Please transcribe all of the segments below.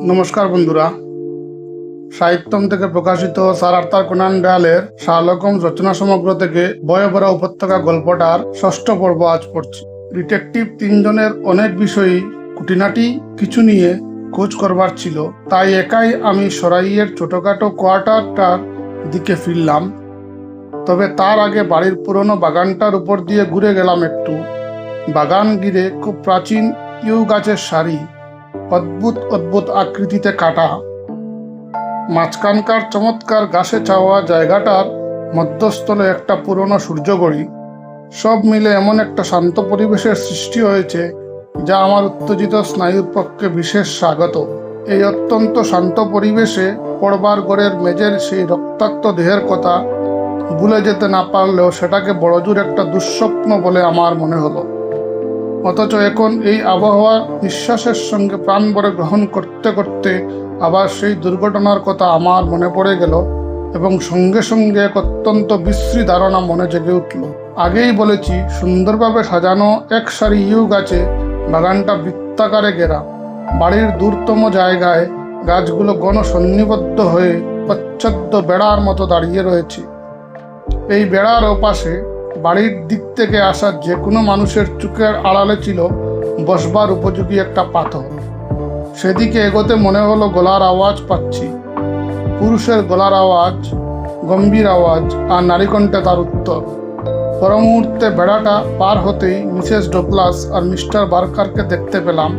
নমস্কার বন্ধুরা। সাহিত্যম থেকে প্রকাশিত স্যার আর্থার কোনান ডয়ালের শাহলকম রচনা সমগ্র থেকে বয়বরা উপত্যকা গল্পটার ষষ্ঠ পর্ব আজ পড়ছি। ডিটেকটিভ তিনজনের অনেক বিষয়ই খুঁটিনাটি কিছু নিয়ে খোঁজ করবার ছিল। তাই একাই আমি সরাইয়ের ছোটখাটো কোয়ার্টারটার দিকে ফিরলাম। তবে তার আগে বাড়ির পুরনো বাগানটার উপর দিয়ে ঘুরে গেলাম একটু। বাগান ঘিরে খুব প্রাচীন ইউ গাছের সারি। অদ্ভুত অদ্ভুত আকৃতিতে কাটা। মাঝখানকার চমৎকার গাছে চাওয়া জায়গাটার মধ্যস্থলে একটা পুরনো সূর্যগড়ি। সব মিলে এমন একটা শান্ত পরিবেশের সৃষ্টি হয়েছে, যা আমার উত্তেজিত স্নায়ুর পক্ষে বিশেষ স্বাগত। এই অত্যন্ত শান্ত পরিবেশে পড়বার ঘরের মেজের সেই রক্তাক্ত দেহের কথা ভুলে যেতে না পারলেও সেটাকে বড়জোর একটা দুঃস্বপ্ন বলে আমার মনে হলো। অথচ এখন এই আবহাওয়া নিঃশ্বাসের সঙ্গে প্রাণ ভরে গ্রহণ করতে করতে আবার সেই দুর্ঘটনার কথা আমার মনে পড়ে গেল এবং সঙ্গে সঙ্গে এক অত্যন্ত বিশ্রী ধারণা মনে জেগে উঠল। আগেই বলেছি, সুন্দরভাবে সাজানো এক সারি ইউ গাছে বাগানটা বৃত্তাকারে ঘেরা। বাড়ির দূরতম জায়গায় গাছগুলো গণ সন্নিবদ্ধ হয়ে প্রচ্ছন্ন বেড়ার মতো দাঁড়িয়ে রয়েছে। এই বেড়ার ওপাশে বাড়ির দিক থেকে আসা যে কোনো মানুষের চোখের আড়ালে ছিল বসবার উপযোগী একটা পাথর। সেদিকে এগোতে মনে হলো গলার আওয়াজ পাচ্ছি। পুরুষের গলার আওয়াজ, গম্ভীর আওয়াজ আর নারীকণ্ঠে তার উত্তর। পর মুহূর্তে বেড়াটা পার হতেই মিসেস ডোগলাস আর মিস্টার বার্কারকে দেখতে পেলাম।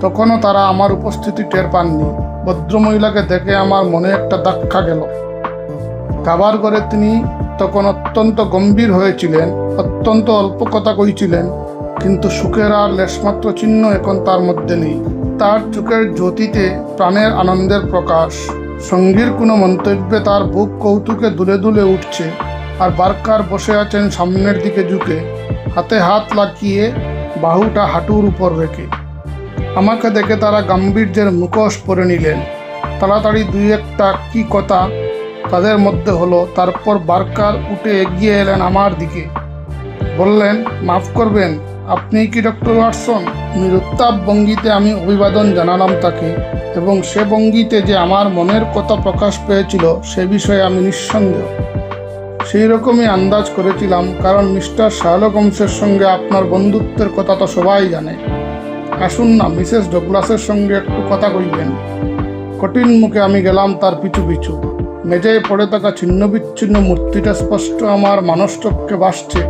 তখনও তারা আমার উপস্থিতি টের পাননি। ভদ্রমহিলাকে দেখে আমার মনে একটা ধাক্কা গেল। খাবার ঘরে তিনি তখন অত্যন্ত গম্ভীর হয়েছিলেন, অত্যন্ত অল্প কথা কইছিলেন, কিন্তু সুখের আর লেশমাত্র চিহ্ন এখন তার মধ্যে নেই। তার চোখের জ্যোতিতে প্রাণের আনন্দের প্রকাশ। সঙ্গীর কোনো মন্তব্যে তার বুক কৌতুকে দুলে দুলে উঠছে, আর বার্কার বসে আছেন সামনের দিকে ঝুঁকে, হাতে হাত লাগিয়ে বাহুটা হাঁটুর উপর রেখে। আমাকে দেখে তারা গাম্ভীর্যের মুখোশ পরে নিলেন। তাড়াতাড়ি দুই একটা কি কথা তাদের মধ্যে হলো, তারপর বার্কার উঠে এগিয়ে এলেন আমার দিকে। বললেন, মাফ করবেন, আপনি কি ডক্টর ওয়াটসন? নিরুত্তাপ ভঙ্গিতে আমি অভিবাদন জানালাম তাকে, এবং সে ভঙ্গিতে যে আমার মনের কথা প্রকাশ পেয়েছিল, সে বিষয়ে আমি নিঃসন্দেহ। সেই রকমই আন্দাজ করেছিলাম, কারণ মিস্টার শাহলক হোমসের সঙ্গে আপনার বন্ধুত্বের কথা তো সবাই জানে। আসুন না, মিসেস ডগলাসের সঙ্গে একটু কথা কইবেন। কঠিন মুখে আমি গেলাম তার পিছু পিছু। মেঝেয় পড়ে থাকা ছিন্ন বিচ্ছিন্ন মূর্তিটা স্পষ্ট আমার মানসচক্ষে ভাসছে।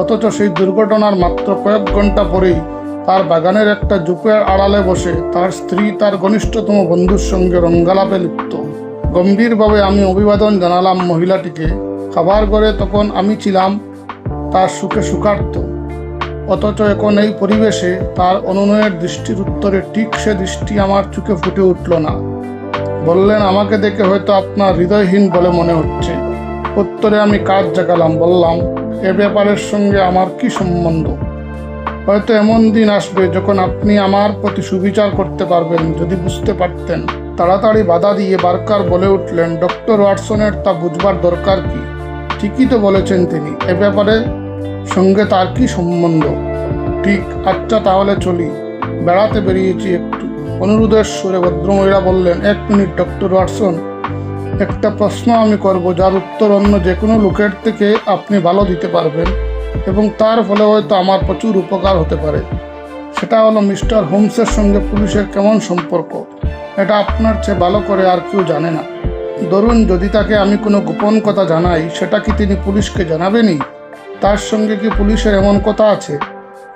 অথচ সেই দুর্ঘটনার মাত্র কয়েক ঘণ্টা পরেই তার বাগানের একটা জুপের আড়ালে বসে তার স্ত্রী তার ঘনিষ্ঠতম বন্ধুর সঙ্গে রঙ্গালাপে লিপ্ত। গম্ভীরভাবে আমি অভিবাদন জানালাম মহিলাটিকে, খাবার ঘরে তখন আমি ছিলাম, তার সুখে সুখার্ত অথচ এখন এই পরিবেশে তার অনুনয়ের দৃষ্টির উত্তরে ঠিক সে দৃষ্টি আমার চোখে ফুটে উঠল না। বললেন, আমাকে দেখে হয়তো আপনার হৃদয়হীন বলে মনে হচ্ছে। উত্তরে আমি কাজ জাগালাম, বললাম, এ ব্যাপারের সঙ্গে আমার কি সম্বন্ধ? হয়তো এমন দিন আসবে যখন আপনি আমার প্রতি সুবিচার করতে পারবেন। যদি বুঝতে পারতেন, তাড়াতাড়ি বাধা দিয়ে বার্কার বলে উঠলেন, ডক্টর ওয়াটসনের তা বুঝবার দরকার কি? ঠিকই তো বলেছেন তিনি, এ ব্যাপারে সঙ্গে তার কি সম্বন্ধ? ঠিক আচ্ছা তাহলে চলি, বেড়াতে বেরিয়েছি একটু। অনুরোধের সুরে ভদ্রমহিলা বললেন, এক মিনিট, ডক্টর ওয়াটসন। একটা প্রশ্ন আমি করব, যার উত্তর অন্য যে কোনো লোকের থেকে আপনি ভালো দিতে পারবেন এবং তার ফলে হয়তো আমার প্রচুর উপকার হতে পারে। সেটা হলো মিস্টার হোমসের সঙ্গে পুলিশের কেমন সম্পর্ক? এটা আপনার চেয়ে ভালো করে আর কেউ জানে না। ধরুন, যদি তাকে আমি কোনো গোপন কথা জানাই, সেটা কি তিনি পুলিশকে জানাবেনই? তার সঙ্গে কি পুলিশের এমন কথা আছে?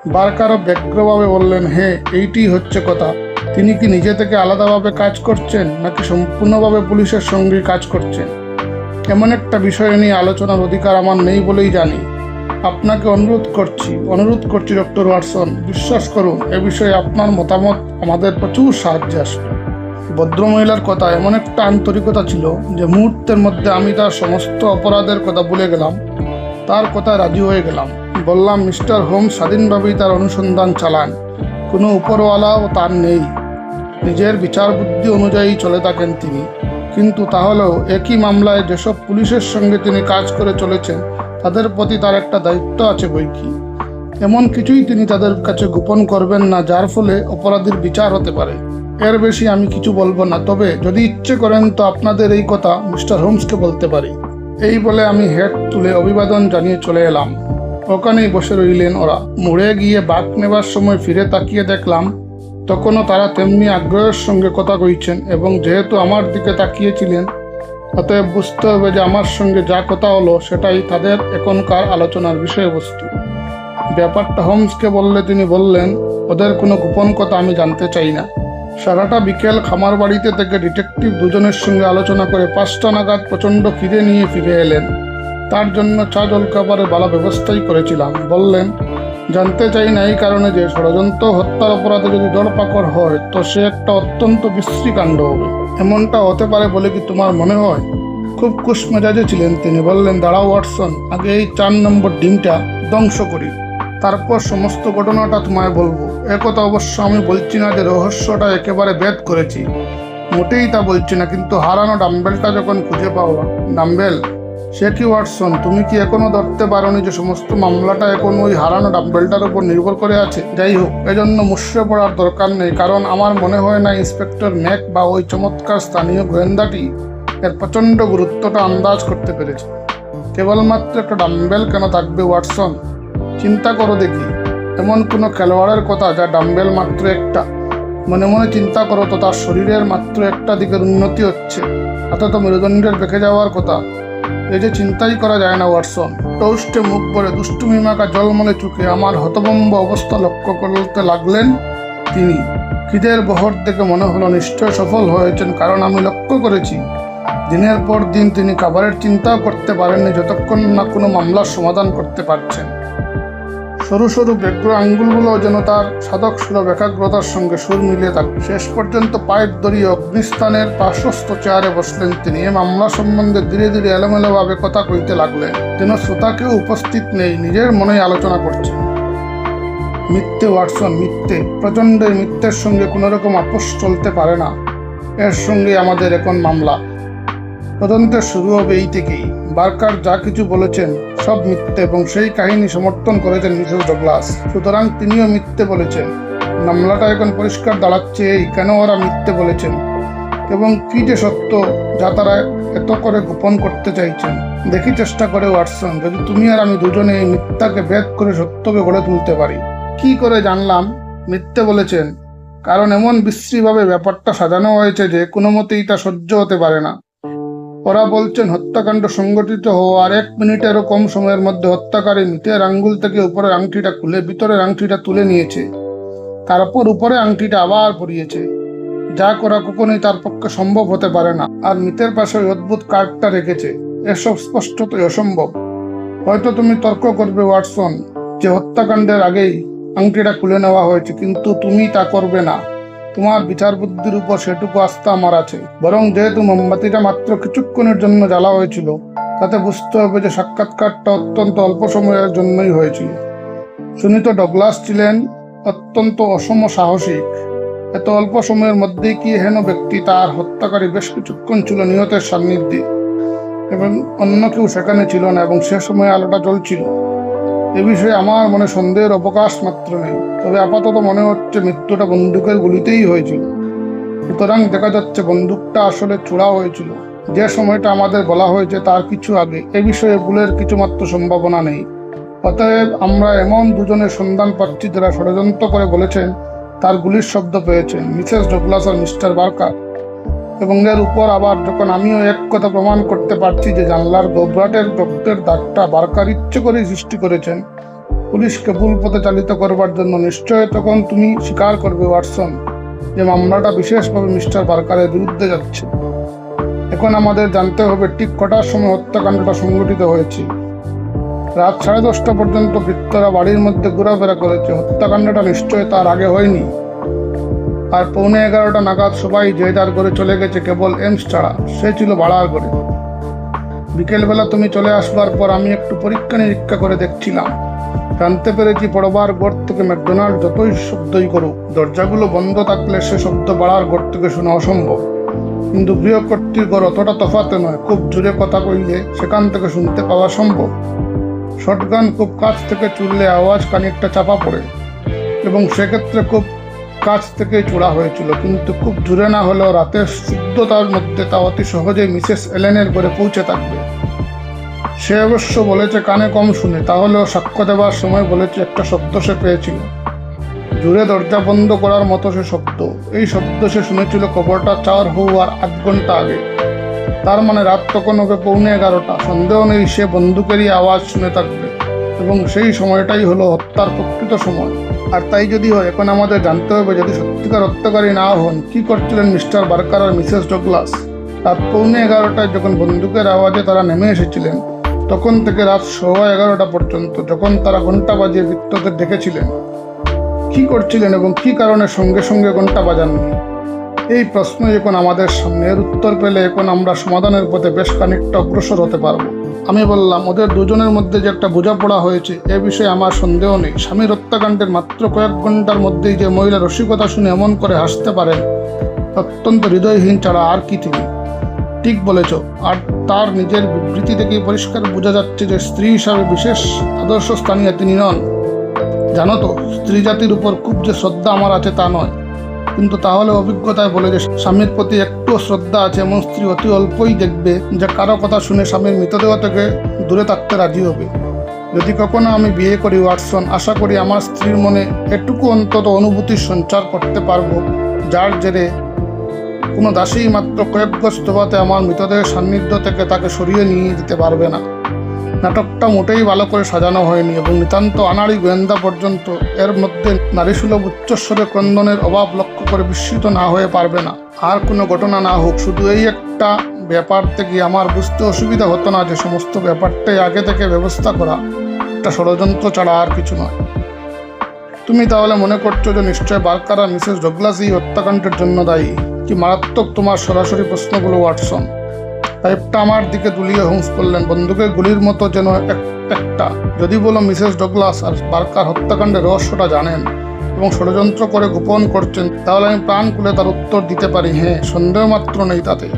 বারকারও ব্যগ্রভাবে বললেন হ্যাঁ এইটি হচ্ছে কথা। তিনি কি নিজে থেকে আলাদাভাবে কাজ করছেন, নাকি সম্পূর্ণভাবে পুলিশের সঙ্গে কাজ করছেন? এমন একটা বিষয় নিয়ে আলোচনার অধিকার আমার নেই বলেই জানি। আপনাকে অনুরোধ করছি অনুরোধ করছি, ডক্টর ওয়াটসন, বিশ্বাস করুন, এ বিষয়ে আপনার মতামত আমাদের প্রচুর সাহায্যে আসবে। ভদ্রমহিলার কথা এমন একটা আন্তরিকতা ছিল যে মুহূর্তের মধ্যে আমি তার সমস্ত অপরাধের কথা ভুলে গেলাম, তার কথায় রাজি হয়ে গেলাম। বললাম, মিস্টার হোম স্বাধীনভাবেই তার অনুসন্ধান চালান, কোনো উপরওয়ালাও তার নেই। নিজের বিচার বুদ্ধি অনুযায়ী চলে থাকেন তিনি। কিন্তু তাহলেও একই মামলায় যেসব পুলিশের সঙ্গে তিনি কাজ করে চলেছেন, তাদের প্রতি তার একটা দায়িত্ব আছে বই কি এমন কিছুই তিনি তাদের কাছে গোপন করবেন না, যার ফলে অপরাধীর বিচার হতে পারে। এর বেশি আমি কিছু বলব না, তবে যদি ইচ্ছে করেন তো আপনাদের এই কথা মিস্টার হোমসকে বলতে পারি। এই বলে আমি হেড তুলে অভিবাদন জানিয়ে চলে এলাম। ওখানেই বসে রইলেন ওরা। মুড়ে গিয়ে বাঘ নেবার সময় ফিরে তাকিয়ে দেখলাম তখনও তারা তেমনি আগ্রহের সঙ্গে কথা কইছেন এবং যেহেতু আমার দিকে তাকিয়েছিলেন, অতএব বুঝতে হবে যে আমার সঙ্গে যা কথা হলো সেটাই তাদের এখনকার আলোচনার বিষয়বস্তু। ব্যাপারটা হোমসকে বললে তিনি বললেন, ওদের কোনো গোপন কথা আমি জানতে চাই না। সারাটা বিকেল খামার বাড়িতে থেকে ডিটেকটিভ দুজনের সঙ্গে আলোচনা করে পাঁচটা নাগাদ প্রচণ্ড ফিরে নিয়ে ফিরে এলেন। তার জন্য চা জলখাবারের ভালো ব্যবস্থাই করেছিলাম। বললেন, জানতে চাই না এই কারণে যে ষড়যন্ত্র, হত্যার অপরাধে যদি দরপাকড় হয়, তো সে একটা অত্যন্ত বিশ্রী কাণ্ড হবে। এমনটা হতে পারে বলে কি তোমার মনে হয়? খুব খুশ মেজাজে ছিলেন তিনি। বললেন, দাঁড়াও, ওয়াটসন, আগে এই চার নম্বর ডিমটা ধ্বংস করি। তারপর সমস্ত ঘটনাটা তোমায় বলব। একথা অবশ্য আমি বলছি না যে রহস্যটা একেবারে বেদ করেছি। মোটেই তা বলছি না, কিন্তু হারানো ডাম্বেলটা যখন খুঁজে পাওয়া ডাম্বেল সে কি ওয়াটসন? তুমি কি এখনও ধরতে পারোনি যে সমস্ত মামলাটা এখন ওই হারানো ডাম্বেলটার উপর নির্ভর করে আছে? যাই হোক, এজন্য মুশড়ে পড়ার দরকার নেই, কারণ আমার মনে হয় না ইন্সপেক্টর ম্যাক বা ওই চমৎকার স্থানীয় গোয়েন্দাটি এর প্রচণ্ড গুরুত্বটা আন্দাজ করতে পেরেছে। কেবলমাত্র একটা ডাম্বেল কেন থাকবে ওয়াটসন? চিন্তা করো দেখি। এমন কোনো খেলোয়াড়ের কথা যা ডাম্বেল মাত্র একটা। মনে মনে চিন্তা করো তো, তার শরীরের মাত্র একটা দিকের উন্নতি হচ্ছে। অথচ মেরুদণ্ডের বেঁকে যাওয়ার কথা। এই যে চিন্তাই করা যায় না, ওয়াটসন। টোস্টে মুখ পরে দুষ্টুমি মাকা জলমলে চুকে আমার হতভম্ব অবস্থা লক্ষ্য করতে লাগলেন তিনি। খিদের বহর থেকে মনে হলো নিশ্চয় সফল হয়েছেন, কারণ আমি লক্ষ্য করেছি। দিনের পর দিন তিনি খাবারের চিন্তাও করতে পারেননি, যতক্ষণ না কোনো মামলার সমাধান করতে পারছেন। সরু সরু ব্যগ্র আঙ্গুলগুলো যেন তার সাধক সুলভ একাগ্রতার সঙ্গে সুর মিলিয়ে থাক শেষ পর্যন্ত পাইপ দড়িয়ে অগ্নিস্থানের পার্শ্বস্থ চেয়ারে বসলেন তিনি। এ মামলা সম্বন্ধে ধীরে ধীরে এলোমেলোভাবে কথা কইতে লাগলেন। যেন শ্রোতাকেও উপস্থিত নেই, নিজের মনেই আলোচনা করছেন। মিথ্যে ওয়াটসন, মিথ্যে। প্রচণ্ডের মিথ্যের সঙ্গে কোনো রকম আপোষ চলতে পারে না। এর সঙ্গে আমাদের এখন মামলা। তদন্তের শুরু হবে এই থেকেই। বার্কার যা কিছু বলেছেন সব মিথ্যে এবং সেই কাহিনী সমর্থন করেছেন মিসেস ডগলাস। সুতরাং তিনিও মিথ্যে বলেছেন। মামলাটা এখন পরিষ্কার দাঁড়াচ্ছে এই কেন ওরা মিথ্যে বলেছেন? এবং কি যে সত্য যা তারা এত করে গোপন করতে চাইছেন। দেখি চেষ্টা করে ওয়াটসন, যদি তুমি আর আমি দুজনে এই মিথ্যাকে ভেদ করে সত্যকে গড়ে তুলতে পারি। কি করে জানলাম? মিথ্যে বলেছেন। কারণ এমন বিশ্রীভাবে ব্যাপারটা সাজানো হয়েছে যে কোনো মতেই তা সহ্য হতে পারে না। ওরা বলছেন, হত্যাকাণ্ড সংগঠিত হওয়ার এক মিনিটেরও কম সময়ের মধ্যে হত্যাকারী মিটের আঙ্গুল থেকে উপরের আংটিটা খুলে ভিতরের আংটিটা তুলে নিয়েছে। তারপর উপরে আংটিটা আবার পরিয়েছে। যা করা কখনোই তার পক্ষে সম্ভব হতে পারে না। আর মিতের পাশে ওই অদ্ভুত কার্ডটা রেখেছে। এসব স্পষ্টতই অসম্ভব। হয়তো তুমি তর্ক করবে, ওয়াটসন, যে হত্যাকাণ্ডের আগেই আংটিটা খুলে নেওয়া হয়েছে, কিন্তু তুমি তা করবে না। তোমার বিচার বুদ্ধির উপর সেটুকু আস্থা আমার আছে। বরং যেহেতু মোমবাতিটা মাত্র কিছুক্ষণের জন্য জ্বালা হয়েছিল, তাতে বুঝতে হবে যে সাক্ষাৎকারটা অত্যন্ত অল্প সময়ের জন্যই হয়েছিল। সুনীত ডগলাস ছিলেন অত্যন্ত অসম সাহসিক। এত অল্প সময়ের মধ্যেই কি হেন ব্যক্তি তার হত্যাকারী বেশ কিছুক্ষণ ছিল নিহতের সান্নিধ্যে, এবং অন্য কেউ সেখানে ছিল না, এবং সে সময় আলোটা জ্বলছিল। এ বিষয়ে আমার মনে সন্দেহের অবকাশ মাত্র নেই। তবে আপাতত মনে হচ্ছে মৃত্যুটা বন্দুকের গুলিতেই হয়েছিল। সুতরাং দেখা যাচ্ছে বন্দুকটা আসলে চূড়া হয়েছিল। যে সময়টা আমাদের বলা হয়েছে তার কিছু আগে, এ বিষয়ে ভুলের কিছুমাত্র সম্ভাবনা নেই। অতএব আমরা এমন দুজনের সন্ধান পাচ্ছি যারা ষড়যন্ত্র করে বলেছেন, তার গুলির শব্দ পেয়েছেন। মিসেস ডগলাস আর মিস্টার বার্কার। এবং এর উপর আবার যখন আমিও এক কথা প্রমাণ করতে পারছি যে জানলার গোবরাটের রক্তের দাগটা বারকার ইচ্ছে করে সৃষ্টি করেছেন। পুলিশকে ভুল পথে চালিত করবার জন্য নিশ্চয় তখন তুমি স্বীকার করবে, ওয়াটসন, যে মামলাটা বিশেষভাবে মিস্টার বারকারের বিরুদ্ধে যাচ্ছে। এখন আমাদের জানতে হবে ঠিক কটার সময় হত্যাকাণ্ডটা সংঘটিত হয়েছে। রাত সাড়ে দশটা পর্যন্ত বৃত্তরা বাড়ির মধ্যে ঘোরাফেরা করেছে। হত্যাকাণ্ডটা নিশ্চয় তার আগে হয়নি। আর পৌনে এগারোটা নাগাদ সবাই যে যার ঘরে চলে গেছে কেবল এমস ছাড়া। সে ছিল ভাড়ার ঘরে। বিকেলবেলা তুমি চলে আসবার পর আমি একটু পরীক্ষা নিরীক্ষা করে দেখছিলাম। জানতে পেরেছি পড়বার ঘর থেকে ম্যাকডোনাল্ড যতই শব্দই করুক, দরজাগুলো বন্ধ থাকলে সে শব্দ বাড়ার ঘর থেকে শোনা অসম্ভব। কিন্তু গৃহকর্ত্রীর ঘর অতটা তফাতে নয়, খুব জোরে কথা কইলে সেখান থেকে শুনতে পাওয়া সম্ভব। শটগান খুব কাছ থেকে চুললে আওয়াজ খানিকটা চাপা পড়ে। এবং সেক্ষেত্রে খুব কাছ থেকে চূড়া হয়েছিল। কিন্তু খুব দূরে না হলেও রাতের শুদ্ধতার মধ্যে তা অতি সহজেই মিসেস এলেনের ঘরে পৌঁছে থাকবে। সে অবশ্য বলেছে কানে কম শুনে, তাহলেও সাক্ষ্য দেওয়ার সময় বলেছে একটা শব্দ সে পেয়েছিল। জুড়ে দরজা বন্ধ করার মতো সে শব্দ। এই শব্দ সে শুনেছিল খবরটা চার হওয়ার আধ ঘণ্টা আগে। তার মানে রাত তখন হবে পৌনে এগারোটা। সন্দেহ নেই, সে বন্দুকেরই আওয়াজ শুনে থাকবে। এবং সেই সময়টাই হলো হত্যার প্রকৃত সময়। আর তাই যদি হয়, এখন আমাদের জানতে হবে যদি সত্যিকার হত্যাকারী না হন, কি করছিলেন মিস্টার বার্কার আর মিসেস ডগলাস? রাত পৌনে এগারোটায় যখন বন্দুকের আওয়াজে তারা নেমে এসেছিলেন, তখন থেকে রাত সোয়া এগারোটা পর্যন্ত যখন তারা ঘণ্টা বাজিয়ে বৃত্তদের দেখেছিলেন, কি করছিলেন এবং কি কারণে সঙ্গে সঙ্গে ঘণ্টা বাজাননি। এই প্রশ্ন এখন আমাদের সামনে, এর উত্তর পেলে এখন আমরা সমাধানের পথে বেশ খানিকটা অগ্রসর হতে পারব। আমি বললাম, ওদের দুজনের মধ্যে যে একটা বোঝাপড়া হয়েছে, এ বিষয়ে আমার সন্দেহ নেই। স্বামীর হত্যাকাণ্ডের মাত্র কয়েক ঘণ্টার মধ্যেই যে মহিলা রসিকতা শুনে এমন করে হাসতে পারেন, অত্যন্ত হৃদয়হীন ছাড়া আর কি তিনি। ঠিক বলেছ, আর তার নিজের বিবৃতি থেকেই পরিষ্কার বোঝা যাচ্ছে যে স্ত্রী হিসাবে বিশেষ আদর্শ স্থানীয় তিনি নন। জানো তো স্ত্রী জাতির উপর খুব যে শ্রদ্ধা আমার আছে তা নয়। কিন্তু তাহলে অভিজ্ঞতায় বলে যে স্বামীর প্রতি একটু শ্রদ্ধা আছে এমন স্ত্রী অতি অল্পই দেখবে যে কারও কথা শুনে স্বামীর মৃতদেহ থেকে দূরে থাকতে রাজি হবে। যদি কখনো আমি বিয়ে করি ওয়াটসন আশা করি আমার স্ত্রীর মনে এটুকু অন্তত অনুভূতির সঞ্চার করতে পারব। যার জেরে কোনো দাসী মাত্র কয়েক গজ আমার মৃতদেহের সান্নিধ্য থেকে তাকে সরিয়ে নিয়ে যেতে পারবে না। নাটকটা মোটেই ভালো করে সাজানো হয়নি এবং নিতান্ত আনাড়ি গোয়েন্দা পর্যন্ত এর মধ্যে নারীসুলভ উচ্চস্বরে ক্রন্দনের অভাব লক্ষ্য করে বিস্মিত না হয়ে পারবে না। আর কোনো ঘটনা না হোক, শুধু এই একটা ব্যাপার থেকে আমার বুঝতে অসুবিধা হতো না যে সমস্ত ব্যাপারটাই আগে থেকে ব্যবস্থা করা একটা ষড়যন্ত্র ছাড়া আর কিছু নয়। তুমি তাহলে মনে করছ যে নিশ্চয় বার্কার মিসেস ডগলাস হত্যাকাণ্ডের জন্য দায়ী? কি মারাত্মক তোমার সরাসরি প্রশ্নগুলো, ওয়াটসন? পাইপটা আমার দিকে দুলিয়ে হোমস করলেন বন্দুকের গুলির মতো যেন এক- একটা। যদি বলো মিসেস ডগলাস আর বার্কার হত্যাকাণ্ডের রহস্যটা জানেন এবং ষড়যন্ত্র করে গোপন করছেন, তাহলে আমি প্রাণ খুলে তার উত্তর দিতে পারি হ্যাঁ সন্দেহ মাত্র নেই তাতে।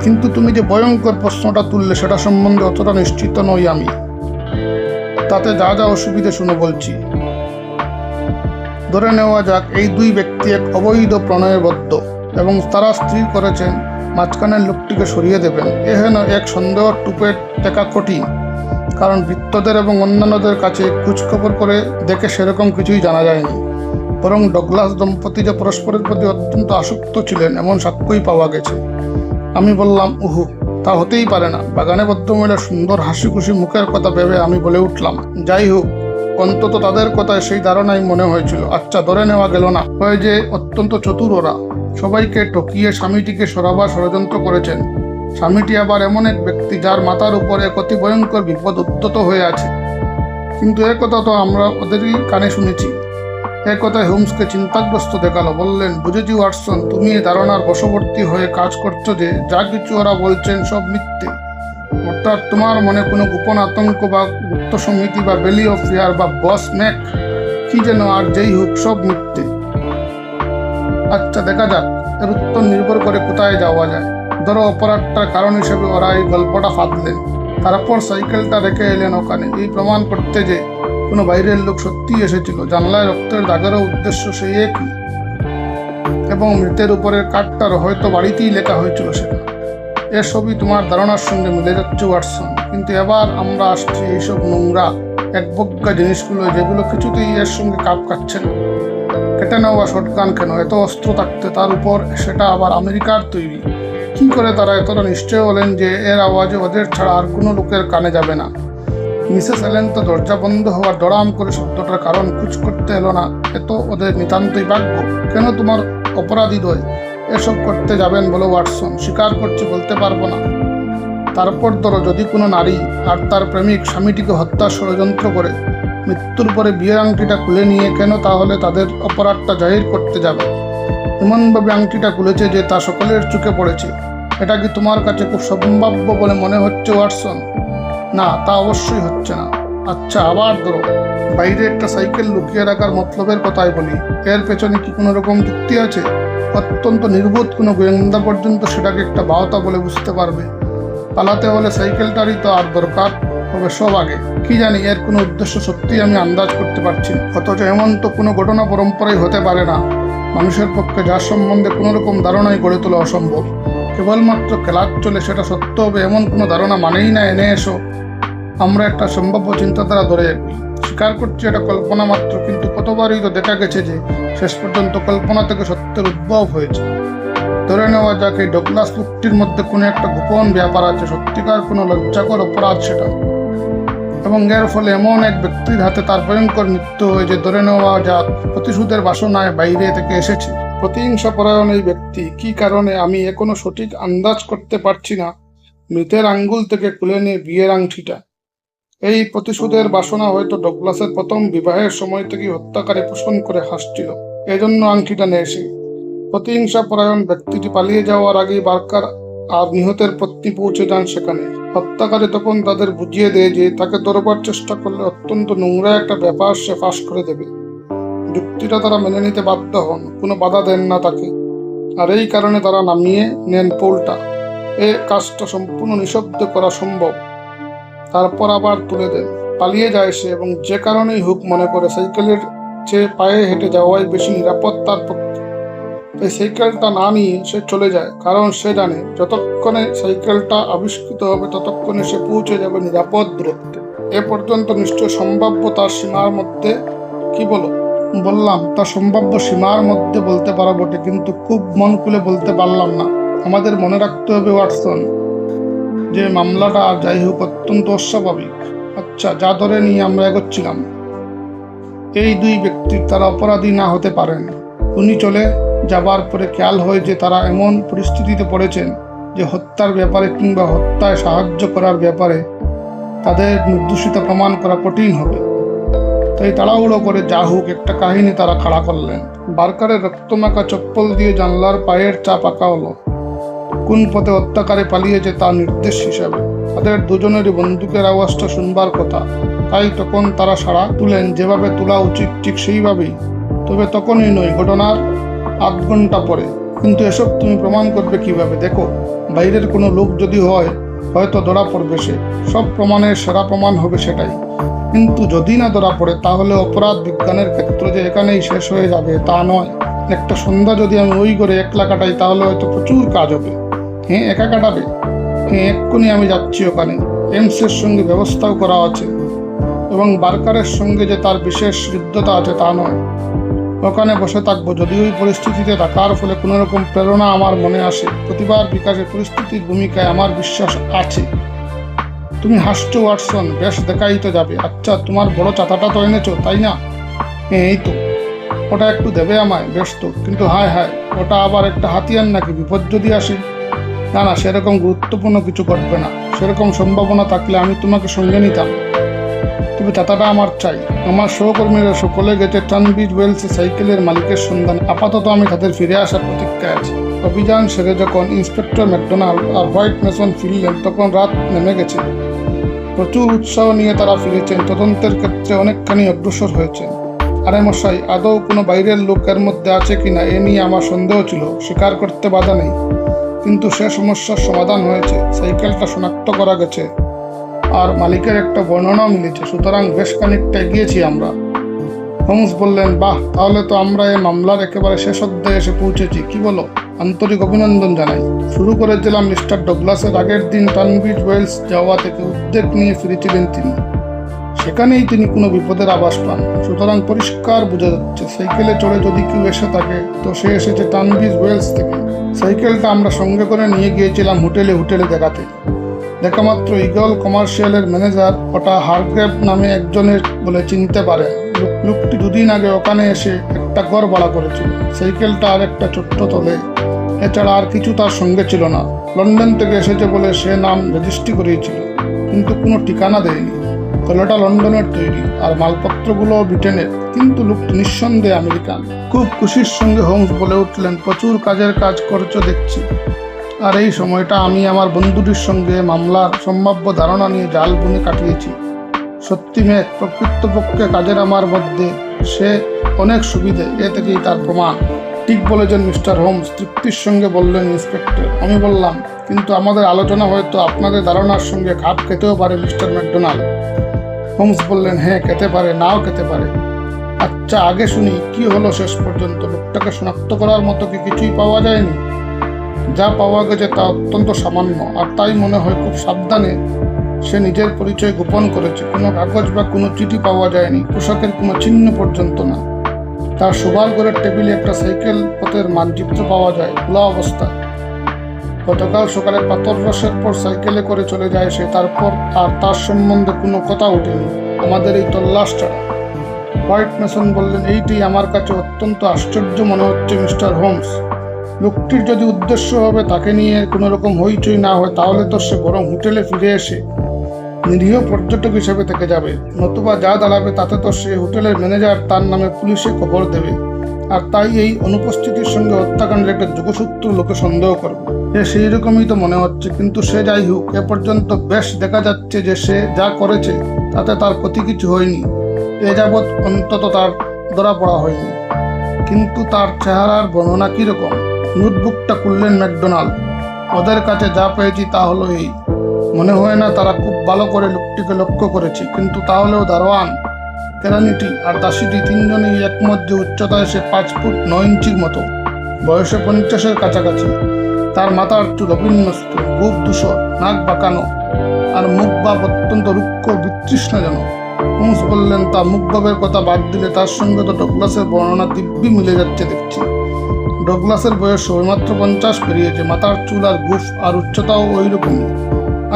কিন্তু তুমি যে ভয়ঙ্কর প্রশ্নটা তুললে, সেটা সম্বন্ধে অতটা নিশ্চিত নই আমি। তাতে যা যা অসুবিধে শুনে বলছি। ধরে নেওয়া যাক, এই দুই ব্যক্তি এক অবৈধ প্রণয়বদ্ধ এবং তারা স্থির করেছেন মাঝখানের লোকটিকে সরিয়ে দেবেন। এ হেন এক সন্দেহ টুপের টেকা কঠিন কারণ বৃত্তদের এবং অন্যান্যদের কাছে খোঁজখবর করে দেখে সেরকম কিছুই জানা যায়নি। বরং ডগলাস দম্পতি যে পরস্পরের প্রতি অত্যন্ত আসক্ত ছিলেন, এমন সাক্ষ্যই পাওয়া গেছে। আমি বললাম, উহু, তা হতেই পারে না। বাগানে বদ্ধ মহিলার সুন্দর হাসি খুশি মুখের কথা ভেবে আমি বলে উঠলাম, যাই হোক, অন্তত তাদের কথায় সেই ধারণাই মনে হয়েছিল। আচ্ছা ধরে নেওয়া গেল না। হয় যে অত্যন্ত চতুর ওরা। সবাইকে টকিয়ে স্বামীটিকে সরাবার ষড়যন্ত্র করেছেন। স্বামীটি আবার এমন এক ব্যক্তি যার মাথার উপরে অতি ভয়ঙ্কর বিপদ উদ্যত হয়ে আছে। কিন্তু এ কথা তো আমরা ওদেরই কানে শুনেছি। এ কথায় হোমসকে চিন্তাগ্রস্ত দেখাল, বললেন, বুঝেছি ওয়াটসন, তুমি এই ধারণার বশবর্তী হয়ে কাজ করছ যে যা কিছু ওরা বলছেন সব মিথ্যে। অর্থাৎ তোমার মনে কোনো গোপন আতঙ্ক বা গুপ্ত সমিতি বা বেলি অফ ফেয়ার বা বস ম্যাক, কি যেন আর যেই হোক সব মিথ্যে। আচ্ছা দেখা যাক। এর উত্তর নির্ভর করে কোথায় যাওয়া যায়। ধরো, অপরাধটার কারণ হিসেবে ওরা এই গল্পটা ফাঁদলেন। তারপর সাইকেলটা রেখে এলেন ওখানে। এই প্রমাণ করতে যে কোনো বাইরের লোক সত্যিই এসেছিল। জানলায় রক্তের দাগেরও উদ্দেশ্য সেই একই। এবং মৃতের উপরের কাঠটার হয়তো বাড়িতেই লেখা হয়েছিল সেটা। এসবই তোমার ধারণার সঙ্গে মিলে যাচ্ছে, ওয়াটসন। কিন্তু এবার আমরা আসছি এইসব নোংরা, একবজ্ঞা জিনিসগুলো যেগুলো কিছুতেই এর সঙ্গে কাপ কাটছে না। কেটে নেওয়া শটগান কেন এত অস্ত্র থাকতে তার উপর সেটা আবার আমেরিকার তৈরি। কি করে তারা এতটা নিশ্চয় হলেন যে এর আওয়াজে ওদের ছাড়া আর কোনো লোকের কানে যাবে না? মিসেস এলেন তো দরজা বন্ধ হওয়ার ডরাম করে শব্দটার কারণ খুঁজ করতে এলো না। এত ওদের নিতান্তই ভাগ্য। কেন তোমার অপরাধী দয় এসব করতে যাবেন বলে ওয়াটসন? স্বীকার করছি, বলতে পারব না। তারপর ধরো যদি কোনো নারী আর তার প্রেমিক স্বামীটিকে হত্যা ষড়যন্ত্র করে, মৃত্যুর পরে বিয়ের আংটিটা খুলে নিয়ে কেন তাহলে তাদের অপরাধটা জাহির করতে যাবে? এমনভাবে আংটিটা খুলেছে যে তা সকলের চোখে পড়েছে। এটা কি তোমার কাছে খুব সম্ভাব্য বলে মনে হচ্ছে, ওয়াটসন? না, তা অবশ্যই হচ্ছে না। আচ্ছা আবার ধরো, বাইরে একটা সাইকেল লুকিয়ে রাখার মতলবের কথাই বলি। এর পেছনে কি কোনো রকম যুক্তি আছে? অত্যন্ত নির্বোধ কোনো গোয়েন্দা পর্যন্ত সেটাকে একটা বাহতা বলে বুঝতে পারবে। পালাতে হলে সাইকেলটারই তো আর দরকার। তবে সব আগে। কি জানি এর কোনো উদ্দেশ্য সত্যি আমি আন্দাজ করতে পারছি না। অথচ এমন তো কোনো ঘটনা পরম্পরাই হতে পারে না। মানুষের পক্ষে যার সম্বন্ধে কোনো রকম ধারণাই গড়ে তোলা অসম্ভব। কেবলমাত্র খেলার চলে সেটা সত্য হবে এমন কোনো ধারণা মানেই না, এনে এসো। আমরা একটা সম্ভাব্য চিন্তাধারা ধরে স্বীকার করছি এটা কল্পনা মাত্র, কিন্তু কতবারই তো দেখা গেছে যে শেষ পর্যন্ত কল্পনা থেকে সত্যের উদ্ভব হয়েছে। ধরে নেওয়া যাক, এই ডগলাস চুক্তির মধ্যে কোনো একটা গোপন ব্যাপার আছে, সত্যিকার কোনো লজ্জাকর অপরাধ সেটা। এবং এর ফলে এমন এক ব্যক্তির হাতে তার ভয়ঙ্কর মৃত্যু হয়েছে ধরে নেওয়া যাক, প্রতিশোধের বাসনায় বাইরে থেকে এসেছে। প্রতিহিংসা পরায়ণ এই ব্যক্তি, কি কারণে আমি এখনও সঠিক আন্দাজ করতে পারছি না? মৃতের আঙ্গুল থেকে খুলে নিয়ে বিয়ের আংটিটা। এই প্রতিশোধের বাসনা হয়তো ডগলাসের প্রথম বিবাহের সময় থেকে হত্যাকারী পোষণ করে হাসছিল। এজন্য আংটিটা নিয়ে এসে প্রতিহিংসা পরায়ণ ব্যক্তিটি পালিয়ে যাওয়ার আগেই বার্কার আর নিহতের পত্নী পৌঁছে যান সেখানে। হত্যাকারী তখন তাদের বুঝিয়ে দেয় যে তাকে ধরবার চেষ্টা করলে অত্যন্ত নোংরা একটা ব্যাপার সে ফাঁস করে দেবে। যুক্তিটা তারা মেনে নিতে বাধ্য হন, কোনো বাধা দেন না তাকে। আর এই কারণে তারা নামিয়ে নেন পোলটা। এ কাজটা সম্পূর্ণ নিঃশব্দে করা সম্ভব। তারপর আবার তুলে দেন। পালিয়ে যায় সে এবং যে কারণেই হোক মনে করে, সাইকেলের চেয়ে পায়ে হেঁটে যাওয়াই বেশি নিরাপদ তার পক্ষে। এই সাইকেলটা না নিয়ে সে চলে যায়, কারণ সে জানে যতক্ষণে সাইকেলটা আবিষ্কৃত হবে ততক্ষণে সে পৌঁছে যাবে নিরাপদ দূরত্বে। এ পর্যন্ত নিশ্চয় সম্ভাব্য তার সীমার মধ্যে, কি বলো? বললাম তা সম্ভাব্য সীমার মধ্যে বলতে পারা বটে কিন্তু খুব মন খুলে বলতে পারলাম না। আমাদের মনে রাখতে হবে, ওয়াটসন, যে মামলাটা আর যাই হোক অত্যন্ত অস্বাভাবিক। আচ্ছা যা ধরে নিয়ে আমরা এগোচ্ছিলাম। এই দুই ব্যক্তির তারা অপরাধী না হতে পারেন। উনি চলে যাবার পরে খেয়াল হয় যে তারা এমন পরিস্থিতিতে পড়েছেন যে হত্যার ব্যাপারে কিংবা হত্যায় সাহায্য করার ব্যাপারে তাদের নির্দোষিতা প্রমাণ করা কঠিন হবে। তাই তাড়াহুড়ো করে যা হোক একটা কাহিনী তারা খাড়া করলেন। বার্কারের রক্তমাখা চপ্পল দিয়ে জানলার পায়ের চাপ আঁকা হলো। কোন পথে হত্যাকারী পালিয়েছে তা নির্দেশ হিসাবে। তাদের দুজনেরই বন্দুকের আওয়াজটা শুনবার কথা। তাই তখন তারা সাড়া তুলেন, যেভাবে তোলা উচিত ঠিক সেইভাবেই। তবে তখনই নয়, ঘটনার আধ ঘণ্টা পরে। কিন্তু এসব তুমি প্রমাণ করবে কীভাবে? দেখো, বাইরের কোনো লোক যদি হয়, হয়তো ধরা পড়বে সে। সব প্রমাণের সেরা প্রমাণ হবে সেটাই। কিন্তু যদি না ধরা পড়ে, তাহলে অপরাধ বিজ্ঞানের ক্ষেত্র যে এখানেই শেষ হয়ে যাবে, তা নয়। একটা সন্ধ্যা যদি আমি ওই করে একলা কাটাই, তাহলে হয়তো প্রচুর কাজ হবে। হ্যাঁ একা কাটাবে? হ্যাঁ এক্ষুনি আমি যাচ্ছি ওখানে। এমসের সঙ্গে ব্যবস্থাও করা আছে। এবং বার্কারের সঙ্গে যে তার বিশেষ হৃদ্যতা আছে, তা নয়। ওখানে বসে থাকব। যদি ওই পরিস্থিতিতে থাকার ফলে কোনো রকম প্রেরণা আমার মনে আসে। প্রতিবার বিকাশে পরিস্থিতির ভূমিকায় আমার বিশ্বাস আছে। তুমি হাসছো, ওয়াটসন, বেশ দেখাই তো যাবে। আচ্ছা তোমার বড় চাতাটা তো এনেছো, তাই না? এই তো। ওটা একটু দেবে আমায়, বেশ তো। কিন্তু হায় হায়, ওটা আবার একটা হাতিয়ার নাকি? বিপদ যদি আসে? না না, সেরকম গুরুত্বপূর্ণ কিছু ঘটবে না। সেরকম সম্ভাবনা থাকলে আমি তোমাকে সঙ্গে নিতাম। তবে চাতাটা আমার চাই। আমার সহকর্মীরা সকলে গেছে টানবিজ ওয়েলস সাইকেলের মালিকের সন্ধান। আপাতত আমি তাদের ফিরে আসার প্রতীক্ষায় আছি। অভিযান সেরে যখন ইন্সপেক্টর ম্যাকডোনাল্ড আর হোয়াইট মেসন ফিরলেন, তখন রাত নেমে গেছে। প্রচুর উৎসাহ নিয়ে তারা ফিরেছেন। তদন্তের ক্ষেত্রে অনেকখানি অগ্রসর হয়েছেন। আরে মশাই, আদৌ কোনো বাইরের লোকের মধ্যে আছে কিনা এ নিয়ে আমার সন্দেহ ছিল। স্বীকার করতে বাধা নেই। কিন্তু সে সমস্যার সমাধান হয়েছে। সাইকেলটা শনাক্ত করা গেছে। আর মালিকের একটা বর্ণনাও মিলেছে, সুতরাং বেশ খানিকটা এগিয়েছি আমরা। হোমস বললেন, বাহ, তাহলে তো আমরা এই মামলার একেবারে শেষ অধ্যায়ে এসে পৌঁছেছি, কি বলো? আন্তরিক অভিনন্দন জানাই। শুরু করেছিলাম মিস্টার ডগলাসের আগের দিন টানবিট ওয়েলস যাওয়া থেকে উদ্বেগ নিয়ে ফিরেছিলেন তিনি। সেখানেই তিনি কোনো বিপদের আবাস পান। সুতরাং পরিষ্কার বোঝা যাচ্ছে, সাইকেলে চড়ে যদি কেউ এসে থাকে, তো সে এসেছে টানবিজ ওয়েলস থেকে। সাইকেলটা আমরা সঙ্গে করে নিয়ে গিয়েছিলাম হোটেলে হোটেলে দেখাতে। দেখা মাত্র ইগল কমার্শিয়ালের ম্যানেজার ওটা হারগ্রেভ নামে একজনের বলে চিনতে পারে। লোকটি দুদিন আগে ওখানে এসে একটা ঘর ভাড়া করেছিল। সাইকেলটা আর একটা ছোট্ট তলে। এছাড়া আর কিছু তার সঙ্গে ছিল না। লন্ডন থেকে এসেছে বলে সে নাম রেজিস্ট্রি করিয়েছিল কিন্তু কোনো ঠিকানা দেয়নি। তলাটা লন্ডনের তৈরি আর মালপত্রগুলো ব্রিটেনের, কিন্তু লোকটি নিঃসন্দেহে আমেরিকান। খুব খুশির সঙ্গে হোমস বলে উঠলেন, প্রচুর কাজের কাজ করছ দেখছি। আর এই সময়টা আমি আমার বন্ধুটির সঙ্গে মামলার সম্ভাব্য ধারণা নিয়ে জাল বুনে কাটিয়েছি। সত্যি মেঘ প্রকৃতপক্ষে কাজের আমার মধ্যে সে অনেক সুবিধে, এ থেকেই তার প্রমাণ। ঠিক বলেছেন মিস্টার হোমস, তৃপ্তির সঙ্গে বললেন ইন্সপেক্টর। আমি বললাম, কিন্তু আমাদের আলোচনা হয়তো আপনাদের ধারণার সঙ্গে খাপ খেতেও পারে মিস্টার ম্যাকডোনাল্ড। হোমস বললেন হ্যাঁ খেতে পারে, নাও খেতে পারে। আচ্ছা আগে শুনি, কি হলো শেষ পর্যন্ত? লোকটাকে শনাক্ত করার মতো কি কিছুই পাওয়া যায়নি? যা পাওয়া গেছে তা অত্যন্ত সামান্য, আর তাই মনে হয় খুব সাবধানে সে নিজের পরিচয় গোপন করেছে। কোনো কাগজ বা কোনো চিঠি পাওয়া যায়নি, পোশাকের কোনো চিহ্ন পর্যন্ত না। তার শোবার ঘরের টেবিলে একটা সাইকেল পথের মানচিত্র পাওয়া যায়, খোলা অবস্থায়। গতকাল সকালে পাথর রসের পর সাইকেলে করে চলে যায় সে, তারপর আর তার সম্বন্ধে কোনো কথা ওঠেনি। আমাদের এই তল্লাশ ছাড়া। হোয়াইট মেসন বললেন, এইটি আমার কাছে অত্যন্ত আশ্চর্য মনে হচ্ছে, মিস্টার হোমস। লোকটির যদি উদ্দেশ্য হবে তাকে নিয়ে কোনো রকম হইচই না হয়, তাহলে তো সে বরং হোটেলে ফিরে এসে নিরীহ পর্যটক হিসেবে থেকে যাবে। নতুবা যা দাঁড়াবে তাতে তো সে হোটেলের ম্যানেজার তার নামে পুলিশে খবর দেবে। আর তাই এই অনুপস্থিতির সঙ্গে হত্যাকাণ্ডের একটা যোগসূত্র লোকে সন্দেহ করবে। সে সেই রকমই তো মনে হচ্ছে, কিন্তু সে যাই হোক, এ পর্যন্ত বেশ দেখা যাচ্ছে যে সে যা করেছে তাতে তার ক্ষতি কিছু হয়নি। এ যাবৎ অন্তত তার ধরা পড়া হয়নি। কিন্তু তার চেহারার বর্ণনা কীরকম? নোটবুকটা খুললেন ম্যাকডোনাল্ড। ওদের কাছে যা পেয়েছি তা হলো এই। মনে হয় না তারা খুব ভালো করে লোকটিকে লক্ষ্য করেছে, কিন্তু তাহলেও দারোয়ান কেরানিটি আর দাসীটি তিনজনেই একমত যে উচ্চতায় সে পাঁচ ফুট নয় ইঞ্চির মতো, বয়সে পঞ্চাশের কাছাকাছি। তার মাথার চুল অবিন্যস্ত বুক ধূসর, নাক বাঁকানো, আর মুখ ভাব অত্যন্ত রুক্ষ, বিতৃষ্ণ যেন। বললেন, তা মুখ ভাবের কথা বাদ দিলে তার সঙ্গে তো ডগলাসের বর্ণনা দিব্যি মিলে যাচ্ছে দেখছি। ডগলাসের বয়স সবেমাত্র পঞ্চাশ পেরিয়েছে, মাথার চুল আর গুফ আর উচ্চতাও ওই রকমই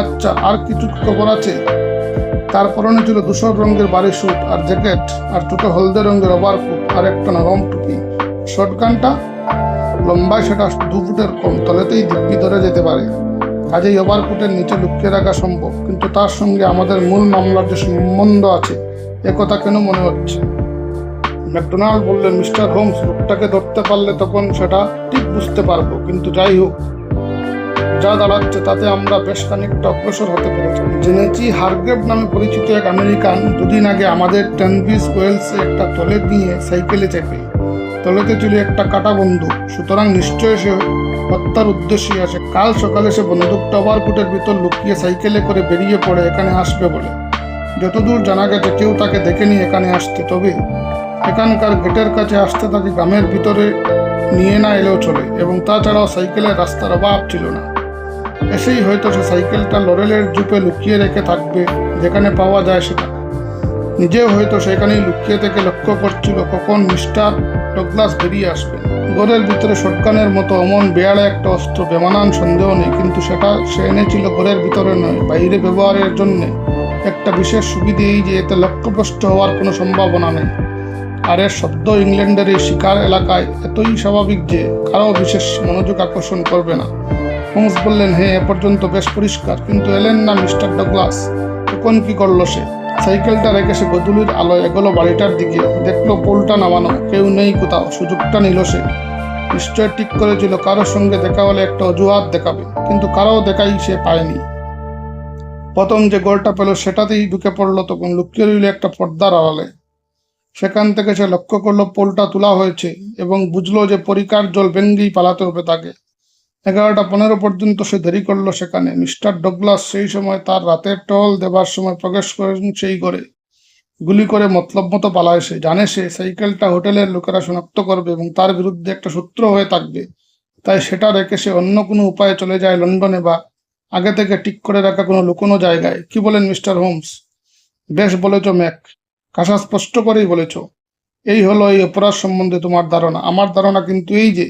আচ্ছা আর কিছু খবর আছে? তার পরনে ছিল ধূসর রঙের বাড়ি স্যুট আর জ্যাকেট আর চোখে হলদে রঙের ওভারকোট আর একটা নরম টুপি। শর্টগানটা? লম্বায় সেটা দু ফুটের কম, তলেতেই দিব্যি ধরে যেতে পারে। কাজেই ওভারকোটের নিচে লুকিয়ে রাখা সম্ভব, কিন্তু তার সঙ্গে আমাদের মূল মামলার যে সম্বন্ধ আছে, একথা কেন মনে হচ্ছে? ম্যাকডোনাল্ড বললেন মিস্টার হোমস, লোকটাকে ধরতে পারলে তখন সেটা ঠিক বুঝতে পারব, কিন্তু যাই হোক। যা দাঁড়াচ্ছে তাতে আমরা বেশ খানিকটা অগ্রসর হতে পেরেছি। জেনেছি হারগ্রেভ নামে পরিচিত এক আমেরিকান দুদিন আগে আমাদের টেনবিস ওয়েলসে একটা তলে নিয়ে সাইকেলে চেপে। তলেতে ছিল একটা কাটা বন্দুক। সুতরাং নিশ্চয়ই সে হত্যার উদ্দেশ্যে আসে। কাল সকালে সে বন্দুকটা ওভারকুটের ভিতর লুকিয়ে সাইকেলে করে বেরিয়ে পড়ে, এখানে আসবে বলে। যতদূর জানা গেছে, কেউ তাকে দেখেনি, এখানে আসতে তবে এখানকার গেটের কাছে আসতে তাকে গ্রামের ভিতরে নিয়ে না এলেও চলে, এবং তাছাড়াও সাইকেলের রাস্তার অভাব ছিল না। এসেই হয়তো সে সাইকেলটা লরেলের জুপে লুকিয়ে রেখে থাকবে, যেখানে পাওয়া যায় সেটা। নিজেও হয়তো সেখানেই লুকিয়ে থেকে লক্ষ্য করছিল কখন মিস্টার ডগলাস বেরিয়ে আসবে ঘরের ভিতরে শটগানের মতো অমন বেয়ালে একটা অস্ত্র বেমানান সন্দেহ নেই, কিন্তু সেটা সে এনেছিল ঘরের ভিতরে নয়, বাইরে ব্যবহারের জন্য। একটা বিশেষ সুবিধে এই যে এতে লক্ষ্যভ্রষ্ট হওয়ার কোনো সম্ভাবনা নেই। আর এর শব্দ ইংল্যান্ডের এই শিকার এলাকায় এতই স্বাভাবিক যে কারও বিশেষ মনোযোগ আকর্ষণ করবে না। হোমস বললেন হ্যাঁ এ পর্যন্ত বেশ পরিষ্কার, কিন্তু এলেন না মিস্টার ডগলাস। তখন কি করল সে? সাইকেলটা রেখে সে গদুলির আলোয় এগোলো বাড়িটার দিকে। দেখল পোলটা নামানো, কেউ নেই কোথাও, সুযোগটা নিল সে। নিশ্চয় ঠিক করেছিল, কারোর সঙ্গে দেখা হলে একটা অজুহাত দেখাবে, কিন্তু কারও দেখাই সে পায়নি। প্রথম যে গোলটা পেল, সেটাতেই ঢুকে পড়ল, তখন লুকিয়ে রইল একটা পর্দার আড়ালে। সেখান থেকে সে লক্ষ্য করল, পোলটা তোলা হয়েছে এবং বুঝলো যে পরিকার জল ভেঙ্গেই পালাতে হবে তাকে। এগারোটা পনেরো পর্যন্ত সে দেরি করল সেখানে। মিস্টার ডগলাস সেই সময় তার রাতের টল দেবার সময় প্রবেশ করেন সেই ঘরে। গুলি করে মতলব মতো পালায় সে। জানে সে সাইকেলটা হোটেলের লোকেরা শনাক্ত করবে এবং তার বিরুদ্ধে একটা সূত্র হয়ে থাকবে। তাই সেটা রেখে সে অন্য কোনো উপায়ে চলে যায় লন্ডনে বা আগে থেকে ঠিক করে রাখা কোনো লুকোনো জায়গায়। কি বলেন মিস্টার হোমস? বেশ বলেছ, ম্যাক। কাসা স্পষ্ট করেই বলেছ। এই হলো এই অপরাধ সম্বন্ধে তোমার ধারণা। আমার ধারণা কিন্তু এই যে,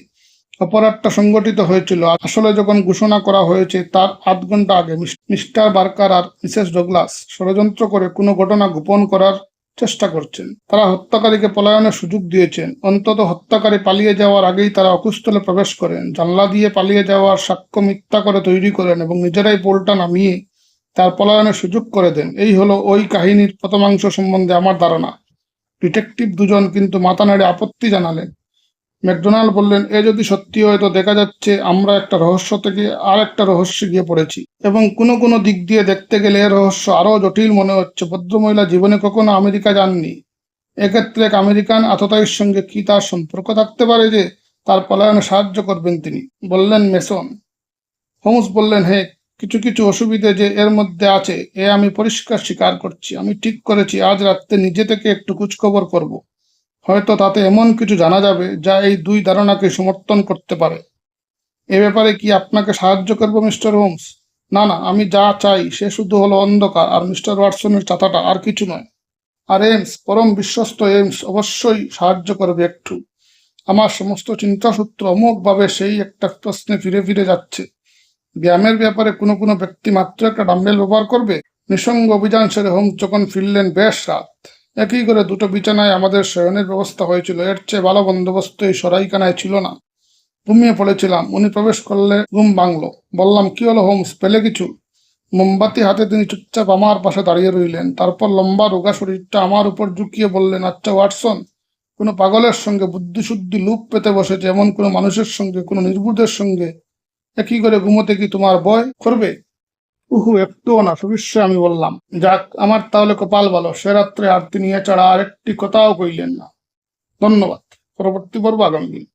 অপরাধটা সংগঠিত হয়েছিল। আসলে যখন ঘোষণা করা হয়েছে, তার আধ ঘণ্টা আগে মিস্টার বার্কার আর মিসেস ডগলাস ষড়যন্ত্র করে কোনো ঘটনা গোপন করার চেষ্টা করছেন। তারা হত্যাকারীকে পলায়নের সুযোগ দিয়েছেন। অন্তত হত্যাকারী পালিয়ে যাওয়ার আগেই তারা অকুস্থলে প্রবেশ করেন। জানলা দিয়ে পালিয়ে যাওয়ার সাক্ষ্য মিথ্যা করে তৈরি করেন এবং নিজেরাই পোলটা নামিয়ে তার পলায়নের সুযোগ করে দেন। এই হলো ওই কাহিনীর প্রথমাংশ সম্বন্ধে আমার ধারণা। ডিটেকটিভ দুজন কিন্তু মাথা নেড়ে আপত্তি জানালেন। ম্যাকডোনাল্ড বললেন, এ যদি সত্যি হয় তো দেখা যাচ্ছে আমরা একটা রহস্য থেকে আর একটা রহস্যে গিয়ে পড়েছি। এবং কোনো কোনো দিক দিয়ে দেখতে গেলে এ রহস্য আরও জটিল মনে হচ্ছে। ভদ্রমহিলা জীবনে কখনো আমেরিকা যাননি। এক্ষেত্রে এক আমেরিকান আততায়ীর সঙ্গে কি তার সম্পর্ক থাকতে পারে যে তার পলায়নে সাহায্য করবেন তিনি? বললেন, মেসন। হোমস বললেন, হে কিছু কিছু অসুবিধে যে এর মধ্যে আছে, এ আমি পরিষ্কার স্বীকার করছি। আমি ঠিক করেছি, আজ রাত্রে নিজে থেকে একটু খোঁজখবর করব। হয়তো তাতে এমন কিছু জানা যাবে যা এই দুই ধারণাকে সমর্থন করতে পারে। এ ব্যাপারে কি আপনাকে সাহায্য করব, মিস্টার হোমস? না না, আমি যা চাই সে শুধু হলো অন্ধকার, আর মিস্টার ওয়াটসনের চাতাটা আর কিছু নয়। আর এমস পরম বিশ্বস্ত এমস অবশ্যই সাহায্য করবে একটু। আমার সমস্ত চিন্তাসূত্র অমুকভাবে সেই একটা প্রশ্নে ফিরে ফিরে যাচ্ছে। ব্যায়ামের ব্যাপারে কোনো কোনো ব্যক্তি মাত্র একটা ডাম্বেল ব্যবহার করবে, নিঃসঙ্গ অভিযান সেরে হোম যখন ফিরলেন বেশ রাত। একই করে দুটো বিছানায় আমাদের শয়নের ব্যবস্থা হয়েছিল, এর চেয়ে ভালো বন্দোবস্ত এই সরাইখানায় ছিল না। ঘুমিয়ে পড়েছিলাম, উনি প্রবেশ করলে ঘুম ভাঙলো। বললাম, কি হলো হোমস, পেলে কিছু? মোমবাতি হাতে তিনি চুপচাপ আমার পাশে দাঁড়িয়ে রইলেন। তারপর লম্বা রোগা শরীরটা আমার উপর ঝুঁকিয়ে বললেন আচ্ছা ওয়াটসন, কোনো পাগলের সঙ্গে বুদ্ধিশুদ্ধি লুপ পেতে বসেছে, এমন কোনো মানুষের সঙ্গে, কোনো নির্বুধের সঙ্গে একই করে ঘুমোতে কি তোমার বয় করবে? উহু একটুও না, সুবিশ্বে আমি বললাম। যাক, আমার তাহলে কপাল ভালো। সে রাত্রে আর তিনি এছাড়া আরেকটি কথাও কইলেন না। ধন্যবাদ। পরবর্তী পর্ব আগামী দিন।